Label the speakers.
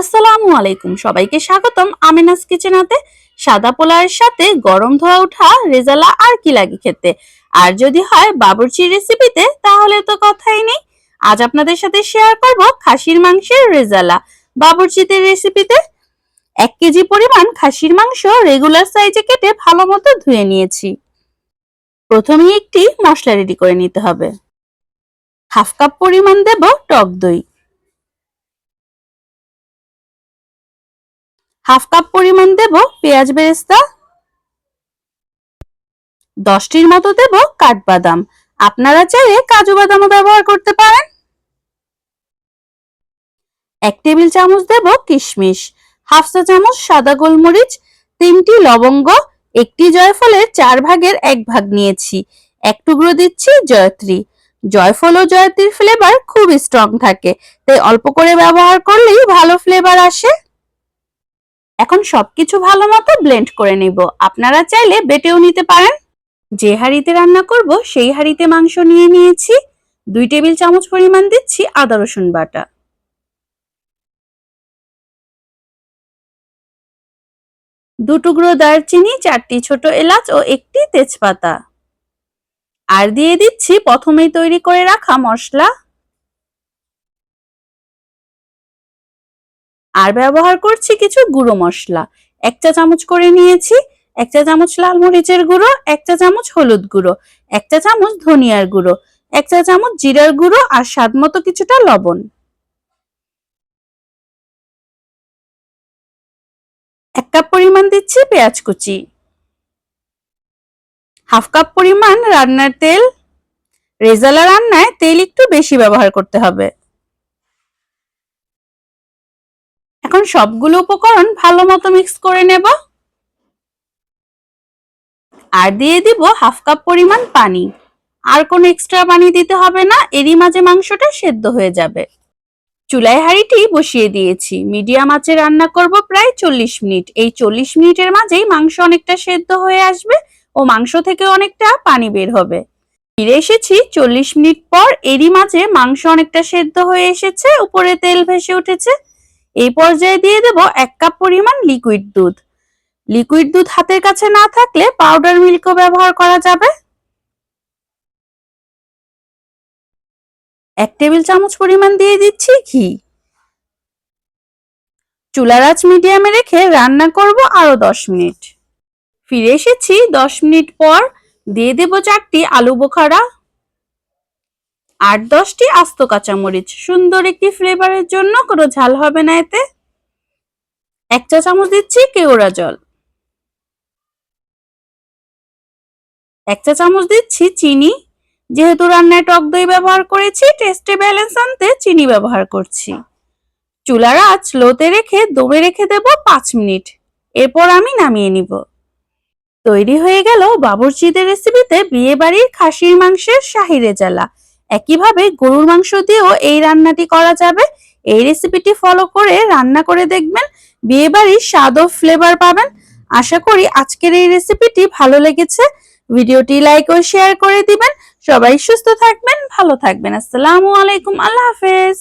Speaker 1: আসসালামু আলাইকুম। সবাইকে স্বাগতম আমিনাস কিচেনাতে সাদা পোলাওয়ের সাথে গরম ধোয়া ওঠা রেজালা আর কি লাগে খেতে। আর যদি হয় বাবুর্চি রেসিপিতে, তাহলে তো কথাই নেই। আজ আপনাদের সাথে শেয়ার করব খাসির মাংসের রেজালা। বাবুর্চিতে রেসিপিতে এক কেজি পরিমাণ খাসির মাংস রেগুলার সাইজে কেটে ভালো মতো ধুয়ে নিয়েছি। প্রথমেই একটি মশলা রেডি করে নিতে হবে। হাফ কাপ পরিমাণ দেব টক দই। হাফ কাপ পরিমাণ দেব পেঁয়াজ বেরেস্তা। দশটির মতো দেব কাঠবাদাম। আপনারা চাইলে কাজু বাদামও ব্যবহার করতে পারেন। এক টেবিল চামচ দেব কিশমিশ, হাফ চা চামচ সাদা গোলমরিচ, তিনটি লবঙ্গ, একটি জয়ফলের চার ভাগের এক ভাগ নিয়েছি, এক টুকরো দিচ্ছি জয়ত্রী। জয়ফল ও জয়ত্রীর ফ্লেভার খুব স্ট্রং থাকে, তাই অল্প করে ব্যবহার করলেই ভালো ফ্লেভার আসে। এখন সবকিছু ভালো মতো ব্লেন্ড করে নিব। আপনারা চাইলে বেটেও নিতে পারেন। যে হাঁড়িতে রান্না করব, সেই হাঁড়িতে মাংস নিয়ে নিয়েছি। দুই টেবিল চামচ পরিমাণ দিচ্ছি আদা, রসুন বাটা। দু টুকরো দারচিনি, চারটি ছোট এলাচ ও একটি তেজপাতা। আর দিয়ে দিচ্ছি প্রথমেই তৈরি করে রাখা মশলা। আর ব্যবহার করছি কিছু গুঁড়ো মশলা। এক চা চামচ করে নিয়েছি এক চা চামচ লাল মরিচের গুঁড়ো এক চা চামচ হলুদ গুঁড়ো এক চা চামচ ধনিয়ার গুঁড়ো এক চা চামচ জিরার গুঁড়ো আর স্বাদ মতো কিছুটা লবণ। এক কাপ পরিমাণ দিচ্ছি পেঁয়াজ কুচি। হাফ কাপ পরিমাণ রান্নার তেল। রেজালা রান্নায় তেল একটু বেশি ব্যবহার করতে হবে। এখন সবগুলো উপকরণ ভালো মতো মিক্স করে নেব। আর দিয়ে দিব হাফ কাপ পরিমাণ পানি। আর কোনো এক্সট্রা পানি দিতে হবে না, এরই মাঝে মাংসটা সেদ্ধ হয়ে যাবে। চুলায় হাঁড়িটি বসিয়ে দিয়েছি। মিডিয়াম আঁচে রান্না করব প্রায় চল্লিশ মিনিট। এই চল্লিশ মিনিটের মাঝেই মাংস অনেকটা সেদ্ধ হয়ে আসবে ও মাংস থেকে অনেকটা পানি বের হবে। ফিরে এসেছি চল্লিশ মিনিট পর, এরই মাঝে মাংস অনেকটা সেদ্ধ হয়ে এসেছে, উপরে তেল ভেসে উঠেছে। এই পর্যায়ে দিয়ে দেব এক কাপ পরিমাণ লিকুইড দুধ। লিকুইড দুধ হাতের কাছে না থাকলে পাউডার মিল্কও ব্যবহার করা যাবে। এক টেবিল চামচ পরিমাণ দিয়ে দিচ্ছি ঘি। চুলার আঁচ মিডিয়ামে রেখে রান্না করব আরও দশ মিনিট। ফিরে এসেছি দশ মিনিট পর। দিয়ে দেব চারটি আলু বোখারা। আট দশটি আস্ত কাঁচামরিচ। সুন্দর একটি ফ্লেভারের জন্য কোনো ঝাল হবে না এতে। এক চা চামচ দিচ্ছি কেওড়া জল। এক চা চামচ দিচ্ছি চিনি। যেহেতু রান্নায় টক দই ব্যবহার করেছি, টেস্টে ব্যালেন্স আনতে চিনি ব্যবহার করছি। চুলার আঁচ লোতে রেখে দমে রেখে দেব পাঁচ মিনিট। এরপর আমি নামিয়ে নিব। তৈরি হয়ে গেল বাবুর্চিদের রেসিপিতে বিয়ে বাড়ির খাসির মাংসের শাহি রেজালা একইভাবে গরুর মাংস দিয়েও এই রান্নাটি করা যাবে। এই রেসিপিটি ফলো করে রান্না করে দেখবেন বিয়েবাড়ির স্বাদ ও ফ্লেভার পাবেন। আশা করি আজকের এই রেসিপিটি ভালো লেগেছে। ভিডিওটি লাইক ও শেয়ার করে দিবেন। সবাই সুস্থ থাকবেন, ভালো থাকবেন। আসসালামু আলাইকুম, আল্লাহ হাফেজ।